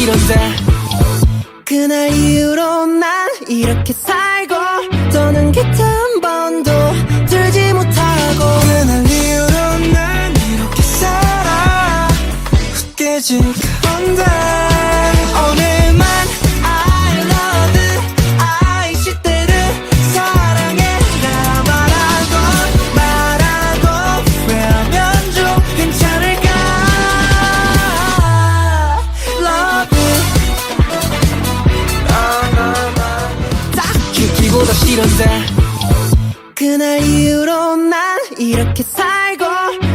싫은데. 그날 이후로 난 이렇게 살고 더는 깃한 번도 들지 못하고. 그날 이후로 난 이렇게 살아. 깨질 건데 싫은데. 그날 이후로 난 이렇게 살고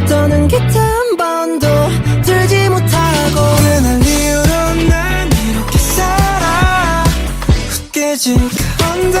더는 깃한 번도 들지 못하고. 그날 이후로 난 이렇게 살아. 깨질 건데